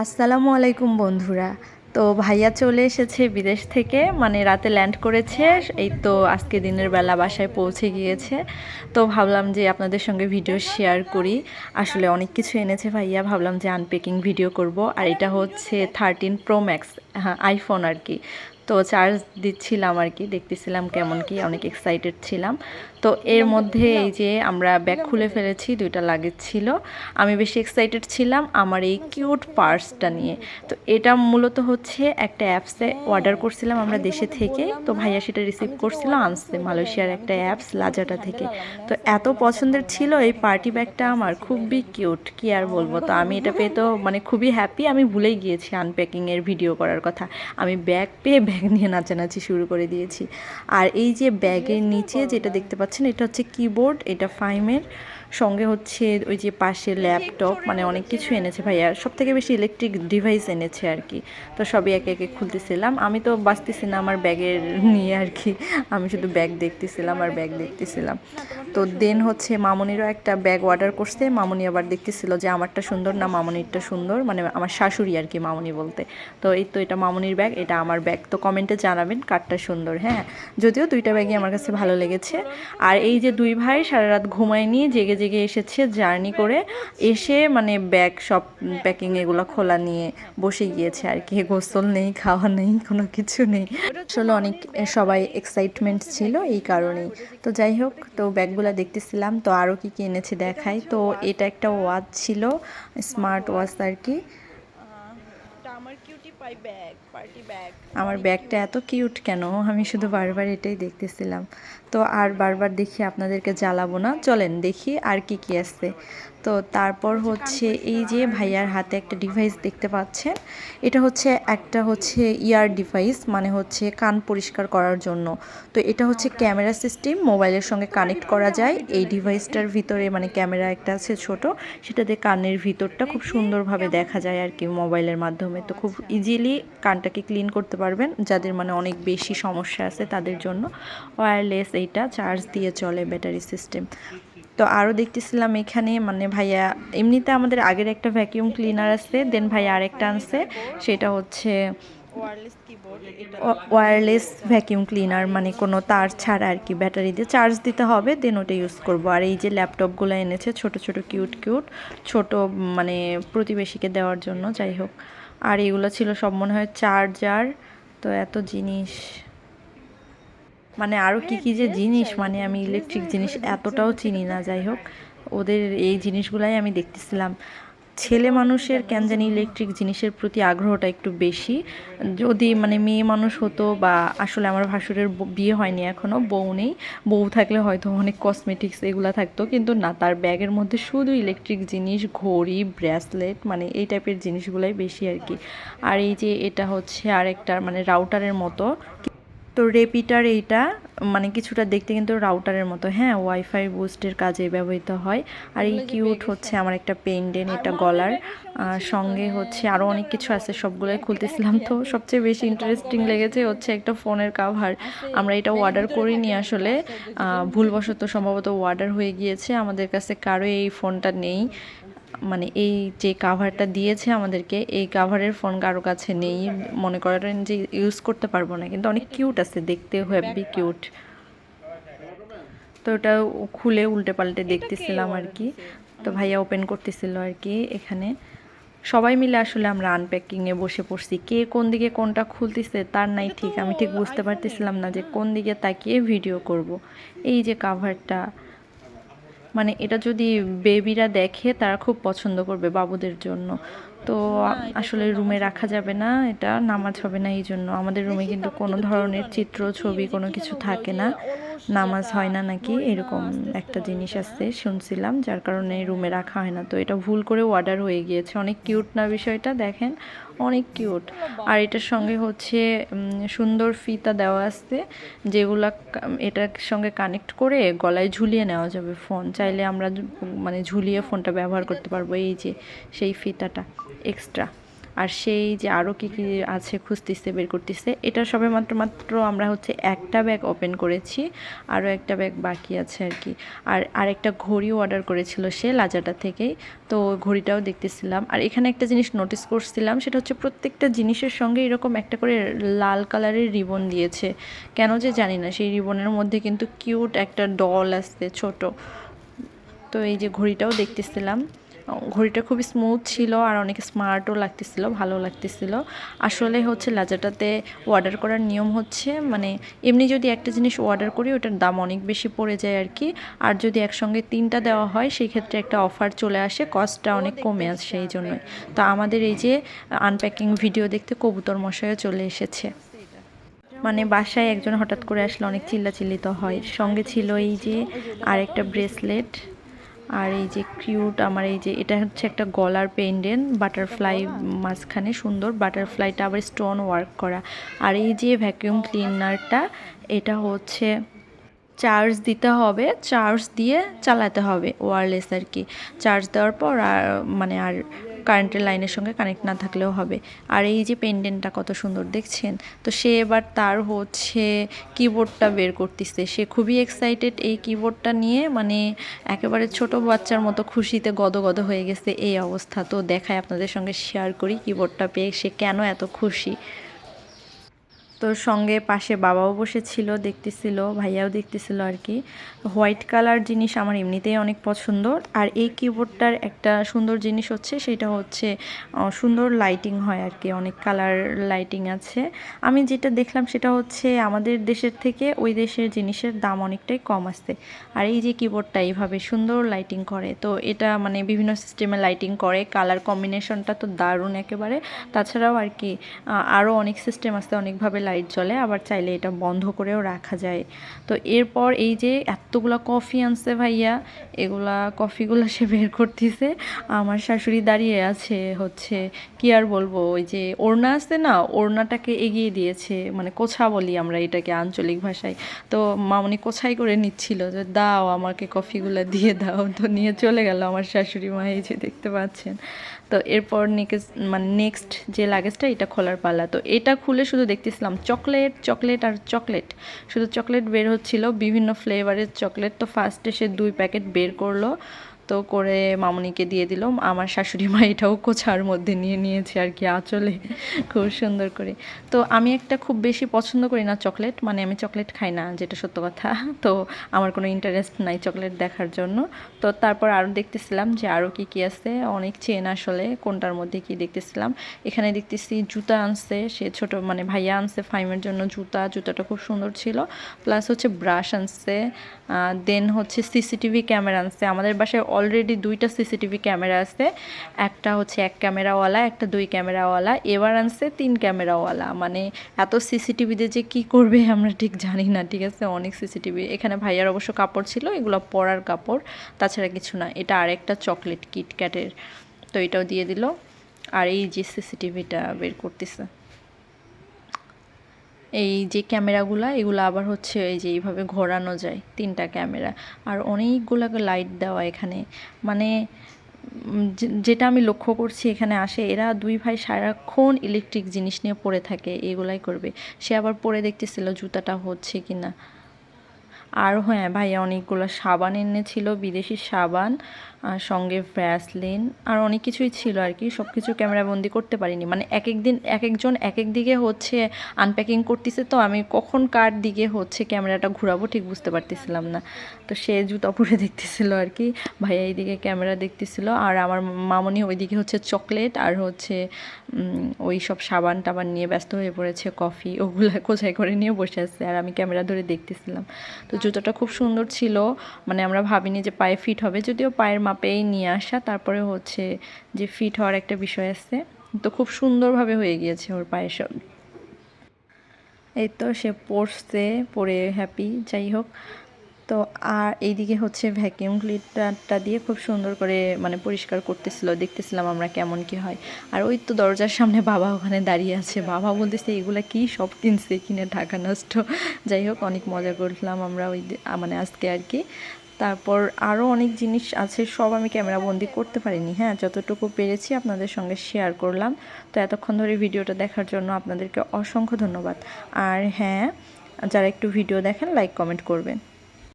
আসসালামু আলাইকুম বন্ধুরা। তো ভাইয়া চলে এসেছে বিদেশ থেকে মানে রাতে ল্যান্ড করেছে, এই তো আজকে দিনের বেলা বাসায় পৌঁছে গিয়েছে। তো ভাবলাম যে আপনাদের সঙ্গে ভিডিও শেয়ার করি। আসলে অনেক কিছু এনেছে ভাইয়া, ভাবলাম যে আনপ্যাকিং ভিডিও করব। আর এটা হচ্ছে থার্টিন প্রো ম্যাক্স হ্যাঁ আইফোন আর কি। তো চার্জ দিচ্ছিলাম আর কি দেখতেছিলাম কেমন কি অনেক এক্সাইটেড ছিলাম। তো এর মধ্যে এই যে আমরা ব্যাগ খুলে ফেলেছি। দুইটা লাগেজ ছিল। আমি বেশি এক্সাইটেড ছিলাম আমার এই কিউট পার্সটা নিয়ে। তো এটা মূলত হচ্ছে একটা অ্যাপসে অর্ডার করছিলাম আমরা দেশে থেকে। তো ভাইয়া সেটা রিসিভ করছিল আনসে মালয়েশিয়ার একটা অ্যাপস লাজাটা থেকে। তো এত পছন্দের ছিল এই পার্টি ব্যাগটা আমার খুবই কিউট কি আর বলব। তো আমি এটা পেয়ে তো মানে খুবই হ্যাপি আমি ভুলেই গিয়েছি আনপ্যাকিংয়ের ভিডিও করার কথা। আমি ব্যাগ পেয়ে ব্যাগ নিয়ে নাচানাচি শুরু করে দিয়েছি। আর এই যে ব্যাগের নিচে যেটা দেখতে পাচ্ছেন এটা হচ্ছে কিবোর্ড এটা ফাইমের সঙ্গে হচ্ছে ওই যে পাশে ল্যাপটপ মানে অনেক কিছু এনেছে ভাইয়া। সব থেকে বেশি ইলেকট্রিক ডিভাইস এনেছে আর কি। তো সবই একে একে খুলতেছিলাম। আমি তো বাঁচতেছি না আমার ব্যাগের নিয়ে আর কি। আমি শুধু ব্যাগ দেখতেছিলাম আর ব্যাগ দেখতেছিলাম। তো দেন হচ্ছে মামনিরও একটা ব্যাগ অর্ডার করছে। মামনি আবার দেখতেছিল যে আমারটা সুন্দর না মামনিরটা সুন্দর মানে আমার শাশুড়ি আর কি মামনি বলতে। তো এই তো এটা মামনির ব্যাগ এটা আমার ব্যাগ তো কমেন্টে জানাবেন কারটা সুন্দর হ্যাঁ। যদিও দুইটা ব্যাগই আমার কাছে ভালো লেগেছে। আর এই যে দুই ভাই সারা রাত ঘুমায়নি জেগে জেগে এসেছে জার্নি করে এসে মানে ব্যাগ সব প্যাকিং এগুলো খোলা নিয়ে বসে গিয়েছে আর কি। গোসল নেই, খাওয়া নেই, কোনো কিছু নেই। আসলে অনেক সবাই এক্সাইটমেন্ট ছিল এই কারণেই। তো যাই হোক, তো ব্যাগগুলো দেখতেছিলাম, তো আরও কী কী এনেছে দেখাই। তো এটা একটা ওয়াচ ছিল স্মার্ট ওয়াচ আর কি। আমার কিউটি পাই ব্যাগ আমার ব্যাগটা এত কিউট কেন? আমি শুধু বারবার এটাই দেখতেছিলাম। তো আর বারবার দেখি আপনাদেরকে জ্বালাবো না। চলেন দেখি আর কি কি আছে। তো তারপর হচ্ছে এই যে ভাইয়ার হাতে একটা ডিভাইস দেখতে পাচ্ছেন। এটা হচ্ছে একটা হচ্ছে ইয়ার ডিভাইস মানে হচ্ছে কান পরিষ্কার করার জন্য। তো এটা হচ্ছে ক্যামেরা সিস্টেম মোবাইলের সঙ্গে কানেক্ট করা যায়। এই ডিভাইসটার ভিতরে মানে ক্যামেরা একটা আছে ছোট সেটাতে কানের ভিতরটা খুব সুন্দরভাবে দেখা যায় আর কি মোবাইলের মাধ্যমে। তো খুব ইজিলি কানটাকে ক্লিন করতে পারবেন যাদের মানে অনেক বেশি সমস্যা আছে তাদের জন্য। ওয়্যারলেস এইটা চার্জ দিয়ে চলে ব্যাটারি সিস্টেম। তো আরও দেখতেছিলাম এখানে মানে ভাইয়া এমনিতে আমাদের আগের একটা ভ্যাকিউম ক্লিনার আছে দেন ভাইয়া আরেকটা আনছে সেটা হচ্ছে ওয়্যারলেস ভ্যাকিউম ক্লিনার মানে কোনো তার ছাড়া আর কি ব্যাটারি দিয়ে চার্জ দিতে হবে দেন ওটা ইউজ করব। আর এই যে ল্যাপটপগুলো এনেছে ছোট ছোট কিউট কিউট ছোট মানে প্রতিবেশীকে দেওয়ার জন্য যাই হোক। আর এগুলো ছিল সব মনে হয় চার্জার। তো এত জিনিস। মানে আরও কি কি যে জিনিস মানে আমি ইলেকট্রিক জিনিস এতটাও চিনি না, যাই হোক। ওদের এই জিনিসগুলাই আমি দেখতেছিলাম। ছেলে মানুষের কেন জানি ইলেকট্রিক জিনিসের প্রতি আগ্রহটা একটু বেশি। যদি মানে মেয়ে মানুষ হতো বা আসলে আমার ভাসুরের বিয়ে হয়নি এখনও বউ নেই। বউ থাকলে হয়তো অনেক কসমেটিক্স এগুলো থাকতো, কিন্তু না, তার ব্যাগের মধ্যে শুধু ইলেকট্রিক জিনিস, ঘড়ি ব্রেসলেট মানে এই টাইপের জিনিসগুলাই বেশি আর কি। আর এই যে এটা হচ্ছে আরেকটা মানে রাউটারের মতো। তো রেপিটার এইটা মানে কিছুটা দেখতে কিন্তু রাউটারের মতো হ্যাঁ? ওয়াইফাই বুস্টের কাজে ব্যবহৃত হয়। আর এই কিউট হচ্ছে আমার একটা পেন্ডেন এটা গলার। সঙ্গে হচ্ছে আরও অনেক কিছু আছে সবগুলোই খুলতেছিলাম তো। সবচেয়ে বেশি ইন্টারেস্টিং লেগেছে হচ্ছে একটা ফোনের কাভার আমরা এটা অর্ডার করিনি আসলে। ভুলবশত সম্ভবত অর্ডার হয়ে গিয়েছে। আমাদের কাছে কারও এই ফোনটা নেই। মানে এই যে কাভারটা দিয়েছে আমাদেরকে এই কাভারের ফোন কারও কাছে নেই। মনে করেন যে ইউজ করতে পারব না কিন্তু অনেক কিউট আছে দেখতে হেভি কিউট তো ওটা খুলে উল্টে পাল্টে দেখতেছিলাম আর কি। তো ভাইয়া ওপেন করতেছিল আর কি এখানে। সবাই মিলে আসলে আমরা আনপ্যাকিংয়ে বসে পড়ছি। কে কোন দিকে কোনটা খুলতেছে তার নাই ঠিক। আমি ঠিক বুঝতে পারতেছিলাম না যে কোন দিকে তাকিয়ে ভিডিও করব। এই যে কাভারটা মানে এটা যদি বেবিরা দেখে তারা খুব পছন্দ করবে বাবুদের জন্য। তো আসলে রুমে রাখা যাবে না এটা নামাজ হবে না এই জন্য। আমাদের রুমে কিন্তু কোনো ধরনের চিত্র ছবি কোনো কিছু থাকে না নামাজ হয় না নাকি এরকম একটা জিনিস আছে শুনছিলাম যার কারণে রুমে রাখা হয় না। তো এটা ভুল করে অর্ডার হয়ে গিয়েছে। অনেক কিউট না বিষয়টা দেখেন। অনেক কিউট আর এটার সঙ্গে হচ্ছে সুন্দর ফিতা দেওয়া আছে, যেগুলা এটার সঙ্গে কানেক্ট করে গলায় ঝুলিয়ে নেওয়া যাবে ফোন চাইলে আমরা মানে ঝুলিয়ে ফোনটা ব্যবহার করতে পারব, এই যে, সেই ফিতাটা এক্সট্রা আর সেই যে আরও কী কী আছে খুঁজতেছে, বের করতেছে, এটা সবে মাত্র মাত্র আমরা হচ্ছে একটা ব্যাগ ওপেন করেছি আরও একটা ব্যাগ বাকি আছে আর কি। আর আরেকটা ঘড়িও অর্ডার করেছিল সে লাজাটা থেকেই তো ঘড়িটাও দেখতেছিলাম। আর এখানে একটা জিনিস নোটিস করছিলাম, সেটা হচ্ছে প্রত্যেকটা জিনিসের সঙ্গে এরকম একটা করে লাল কালারের রিবন দিয়েছে। কেন যে জানি না, সেই রিবনের মধ্যে কিন্তু কিউট একটা ডল আসছে ছোট। তো এই যে ঘড়িটাও দেখতেছিলাম। ঘড়িটা খুবই স্মুথ ছিল আর অনেক স্মার্টও লাগতেছিল, ভালো লাগতেছিল। আসলে হচ্ছে লাজাটাতে অর্ডার করার নিয়ম হচ্ছে মানে এমনি যদি একটা জিনিস অর্ডার করি, ওটার দাম অনেক বেশি পড়ে যায় আর কি। আর যদি একসঙ্গে তিনটা দেওয়া হয় সেই ক্ষেত্রে একটা অফার চলে আসে কস্টটা অনেক কমে আসে সেই জন্যই। তো আমাদের এই যে আনপ্যাকিং ভিডিও দেখতে কবুতর মশাইও চলে এসেছে। মানে বাসায় একজন হঠাৎ করে আসলে অনেক চিল্লাচিল্লি তো হয়। সঙ্গে ছিল এই যে আরেকটা ব্রেসলেট আর এই যে কিউট আমার এই যে এটা হচ্ছে একটা গলার পেন্ডেন্ট বাটারফ্লাই মাঝখানে সুন্দর বাটারফ্লাইটা আবার স্টোন ওয়ার্ক করা। আর এই যে ভ্যাকিউম ক্লিনারটা এটা হচ্ছে চার্জ দিতে হবে, চার্জ দিয়ে চালাতে হবে ওয়ারলেস আর কি। চার্জ দেওয়ার পর আর মানে আর কারেন্টের লাইনের সঙ্গে কানেক্ট না থাকলেও হবে। আর এই যে পেন্ডেন্টটা কত সুন্দর দেখছেন? তো সে এবার তার হচ্ছে কিবোর্ডটা বের করতেছে। সে খুবই এক্সাইটেড এই কিবোর্ডটা নিয়ে মানে একেবারে ছোট বাচ্চার মতো খুশিতে গদগদ হয়ে গেছে এই অবস্থা। তো দেখায় আপনাদের সঙ্গে শেয়ার করি কিবোর্ডটা পেয়ে সে কেন এত খুশি? তো সঙ্গে পাশে বাবাও বসেছিল, দেখতেছিল, ভাইয়াও দেখতেছিল আর কি। হোয়াইট কালার জিনিস আমার এমনিতেই অনেক পছন্দ। আর এই কিবোর্ডটার একটা সুন্দর জিনিস হচ্ছে, সেটা হচ্ছে সুন্দর লাইটিং হয় আর কি, অনেক কালার লাইটিং আছে। আমি যেটা দেখলাম সেটা হচ্ছে, আমাদের দেশের থেকে ওই দেশের জিনিসের দাম অনেকটাই কম আসছে। আর এই যে কিবোর্ডটা এইভাবে সুন্দর লাইটিং করে, তো এটা মানে বিভিন্ন সিস্টেমে লাইটিং করে কালার কম্বিনেশনটা তো দারুণ একেবারে। তাছাড়াও আর কি আরও অনেক সিস্টেম আছে অনেকভাবে লাইট জ্বলে আবার চাইলে এটা বন্ধ করেও রাখা যায়। তো এরপর এই যে এতগুলা কফি আনছে ভাইয়া, এগুলা কফিগুলো সে বের করতেছে। আমার শাশুড়ি দাঁড়িয়ে আছে হচ্ছে, কি আর বলব, ওই যে ওড়না আছে না, ওড়নাটাকে এগিয়ে দিয়েছে। মানে কোছা বলি আমরা এটাকে আঞ্চলিক ভাষায়। তো মামনি কোছাই করে নিচ্ছিল যে, দাও আমাকে কফিগুলো দিয়ে দাও। তো নিয়ে চলে গেল আমার শাশুড়ি মা, এই যে দেখতে পাচ্ছেন। তো এরপর নেক্সট মানে নেক্সট যে লাগেজটা এটা খোলার পালা। তো এটা খুলে শুধু দেখতেছিলাম চকলেট চকলেট আর চকলেট শুধু চকলেট বের হচ্ছিল, বিভিন্ন ফ্লেভারের চকলেট তো ফার্স্টে সে দুই প্যাকেট বের করল। তো করে মামনিকে দিয়ে দিলাম আমার শাশুড়ি মা এটাও কোছার মধ্যে নিয়ে নিয়েছে আর কি আঁচলে। খুব সুন্দর করে। তো আমি একটা খুব বেশি পছন্দ করি না চকলেট। মানে আমি চকলেট খাই না, যেটা সত্য কথা। তো আমার কোনো ইন্টারেস্ট নাই চকলেট দেখার জন্য। তো তারপর আরও দেখতেছিলাম যে আরও কি কি আছে। অনেক চেন আসলে, কোনটার মধ্যে কি দেখতেছিলাম। এখানে দেখতেছি জুতা আনছে, সে ছোট মানে ভাইয়া আনছে ফাইমের জন্য জুতা। জুতাটা খুব সুন্দর ছিল। প্লাস হচ্ছে ব্রাশ আনছে। দেন হচ্ছে সিসিটিভি ক্যামেরা আনছে। আমাদের বাসায় অলরেডি দুইটা সিসিটিভি ক্যামেরা আছে। একটা হচ্ছে এক ক্যামেরাওয়ালা, একটা দুই ক্যামেরাওয়ালা। এবার আনছে তিন ক্যামেরাওয়ালা। মানে এত সিসিটিভিতে যে কি করবে আমরা ঠিক জানি না, ঠিক আছে? অনেক সিসিটিভি। এখানে ভাইয়ার অবশ্য কাপড় ছিল, এগুলো পরার কাপড়। তাছাড়া কিছু না। এটা আরেকটা চকলেট কিটক্যাটের তো এটাও দিয়ে দিল। আর এই যে সিসিটিভিটা বের করতেছে। এই যে ক্যামেরাগুলো, এগুলো আবার হচ্ছে এই যে এইভাবে ঘোরানো যায়, তিনটা ক্যামেরা। আর অনেকগুলো লাইট দেওয়া এখানে। মানে যেটা আমি লক্ষ্য করছি এখানে আসে, এরা দুই ভাই সারাক্ষণ ইলেকট্রিক জিনিস নিয়ে পড়ে থাকে, এগুলাই করবে। সে আবার পরে দেখতেছিল জুতাটা হচ্ছে কি না আর হ্যাঁ ভাইয়া অনেকগুলো সাবান এনেছিল, বিদেশি সাবান, আর সঙ্গে ভ্যাসলিন আর অনেক কিছুই ছিল আর কি। সব কিছু ক্যামেরা বন্দি করতে পারিনি। মানে এক এক দিন এক একজন এক এক দিকে হচ্ছে আনপ্যাকিং করতেছে তো, আমি কখন কার দিকে হচ্ছে ক্যামেরাটা ঘুরাবো ঠিক বুঝতে পারতেছিলাম না। তো সে জুতা পরে দেখতেছিল আর কি। ভাইয়া এইদিকে ক্যামেরা দেখতেছিল, আর আমার মামনি ওইদিকে হচ্ছে চকলেট আর হচ্ছে ওই সব সাবান টাবান নিয়ে ব্যস্ত হয়ে পড়েছে কফি ওগুলো কোথায় করে নিয়ে বসে আছে, আর আমি ক্যামেরা ধরে দেখতেছিলাম। তো জুতোটা খুব সুন্দর ছিল। মানে আমরা ভাবিনি যে পায়ে ফিট হবে, যদিও পায়ের মাপেই নিয়ে আসা। তারপরে হচ্ছে যে ফিট হওয়ার একটা বিষয় আছে। তো খুব সুন্দরভাবে হয়ে গিয়েছে ওর পায়ে সব। এই তো সে পড়ছে পরে হ্যাপি যাই হোক। তো আর এইদিকে হচ্ছে ভ্যাকিউম ক্লিনারটা দিয়ে খুব সুন্দর করে মানে পরিষ্কার করতেছিল, দেখতেছিলাম আমরা কেমন কি হয়। আর ওই তো দরজার সামনে বাবা ওখানে দাঁড়িয়ে আছে। বাবা বলতেছে, এগুলা কি সব কিনছে কিনে, ঢাকা নষ্ট? যাই হোক, অনেক মজা করলাম আমরা ওই মানে আজকে আর কি। তারপর আরও অনেক জিনিস আছে, সব আমি ক্যামেরা বন্দি করতে পারিনি। হ্যাঁ যতটুকু পেরেছি আপনাদের সঙ্গে শেয়ার করলাম। তো এতক্ষণ ধরে ভিডিওটা দেখার জন্য আপনাদেরকে অসংখ্য ধন্যবাদ। আর হ্যাঁ যারা একটু ভিডিও দেখেন লাইক কমেন্ট করবেন।